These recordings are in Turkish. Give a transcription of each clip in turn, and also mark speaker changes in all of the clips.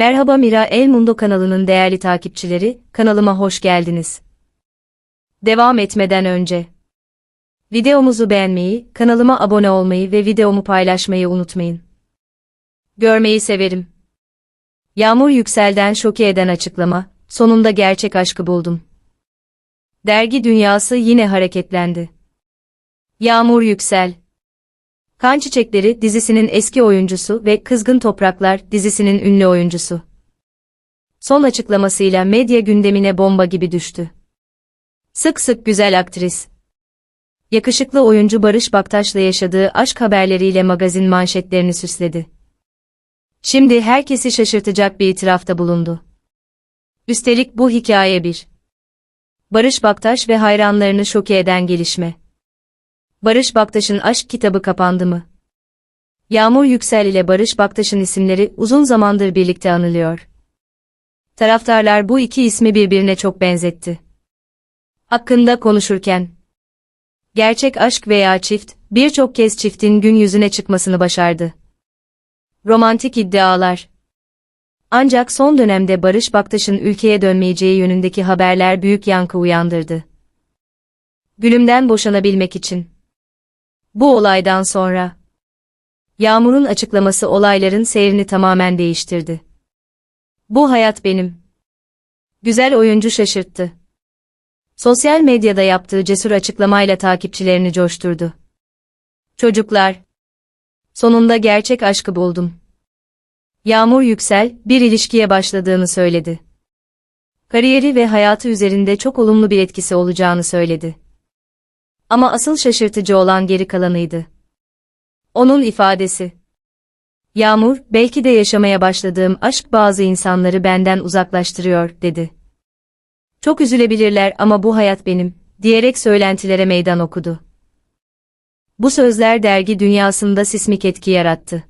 Speaker 1: Merhaba Mira El Mundo kanalının değerli takipçileri, kanalıma hoş geldiniz. Devam etmeden önce videomuzu beğenmeyi, kanalıma abone olmayı ve videomu paylaşmayı unutmayın. Görmeyi severim. Yağmur Yüksel'den şoke eden açıklama, sonunda gerçek aşkı buldum. Dergi dünyası yine hareketlendi. Yağmur Yüksel Kan Çiçekleri dizisinin eski oyuncusu ve Kızgın Topraklar dizisinin ünlü oyuncusu. Son açıklamasıyla medya gündemine bomba gibi düştü. Sık sık güzel aktris. Yakışıklı oyuncu Barış Baktaş'la yaşadığı aşk haberleriyle magazin manşetlerini süsledi. Şimdi herkesi şaşırtacak bir itirafta bulundu. Üstelik bu hikaye bir. Barış Baktaş ve hayranlarını şoke eden gelişme. Barış Baktaş'ın aşk kitabı kapandı mı? Yağmur Yüksel ile Barış Baktaş'ın isimleri uzun zamandır birlikte anılıyor. Taraftarlar bu iki ismi birbirine çok benzetti. Hakkında konuşurken, gerçek aşk veya çift, birçok kez çiftin gün yüzüne çıkmasını başardı. Romantik iddialar. Ancak son dönemde Barış Baktaş'ın ülkeye dönmeyeceği yönündeki haberler büyük yankı uyandırdı. Gülümden boşanabilmek için. Bu olaydan sonra Yağmur'un açıklaması olayların seyrini tamamen değiştirdi. Bu hayat benim. Güzel oyuncu şaşırttı. Sosyal medyada yaptığı cesur açıklamayla takipçilerini coşturdu. Çocuklar. Sonunda gerçek aşkı buldum. Yağmur Yüksel, bir ilişkiye başladığını söyledi. Kariyeri ve hayatı üzerinde çok olumlu bir etkisi olacağını söyledi. Ama asıl şaşırtıcı olan geri kalanıydı. Onun ifadesi. Yağmur, belki de yaşamaya başladığım aşk bazı insanları benden uzaklaştırıyor, dedi. Çok üzülebilirler ama bu hayat benim, diyerek söylentilere meydan okudu. Bu sözler dergi dünyasında sismik etki yarattı.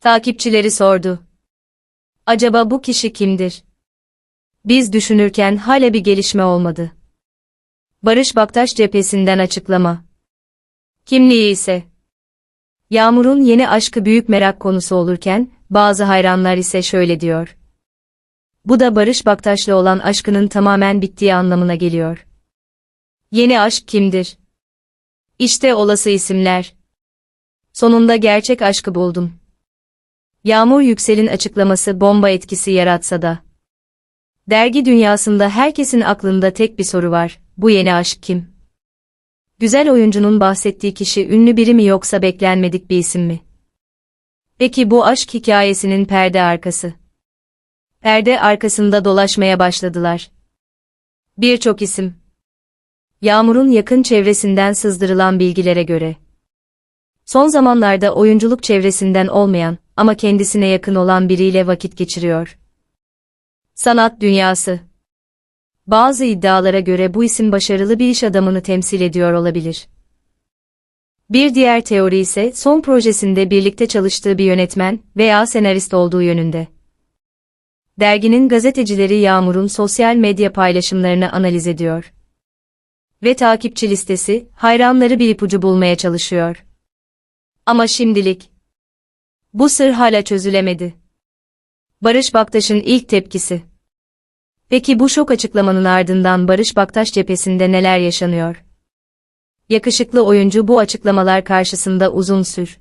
Speaker 1: Takipçileri sordu. Acaba bu kişi kimdir? Biz düşünürken hala bir gelişme olmadı. Barış Baktaş cephesinden açıklama. Kimliği ise Yağmur'un yeni aşkı büyük merak konusu olurken, bazı hayranlar ise şöyle diyor. Bu da Barış Baktaş'la olan aşkının tamamen bittiği anlamına geliyor. Yeni aşk kimdir? İşte olası isimler. Sonunda gerçek aşkı buldum. Yağmur Yüksel'in açıklaması bomba etkisi yaratsa da. Dergi dünyasında herkesin aklında tek bir soru var, bu yeni aşk kim? Güzel oyuncunun bahsettiği kişi ünlü biri mi yoksa beklenmedik bir isim mi? Peki bu aşk hikayesinin perde arkası? Perde arkasında dolaşmaya başladılar. Birçok isim. Yağmur'un yakın çevresinden sızdırılan bilgilere göre. Son zamanlarda oyunculuk çevresinden olmayan ama kendisine yakın olan biriyle vakit geçiriyor. Sanat dünyası. Bazı iddialara göre bu isim başarılı bir iş adamını temsil ediyor olabilir. Bir diğer teori ise son projesinde birlikte çalıştığı bir yönetmen veya senarist olduğu yönünde. Derginin gazetecileri Yağmur'un sosyal medya paylaşımlarını analiz ediyor. Ve takipçi listesi, hayranları bir ipucu bulmaya çalışıyor. Ama şimdilik, bu sır hala çözülemedi. Barış Baktaş'ın ilk tepkisi. Peki bu şok açıklamanın ardından Barış Baktaş cephesinde neler yaşanıyor? Yakışıklı oyuncu bu açıklamalar karşısında uzun sür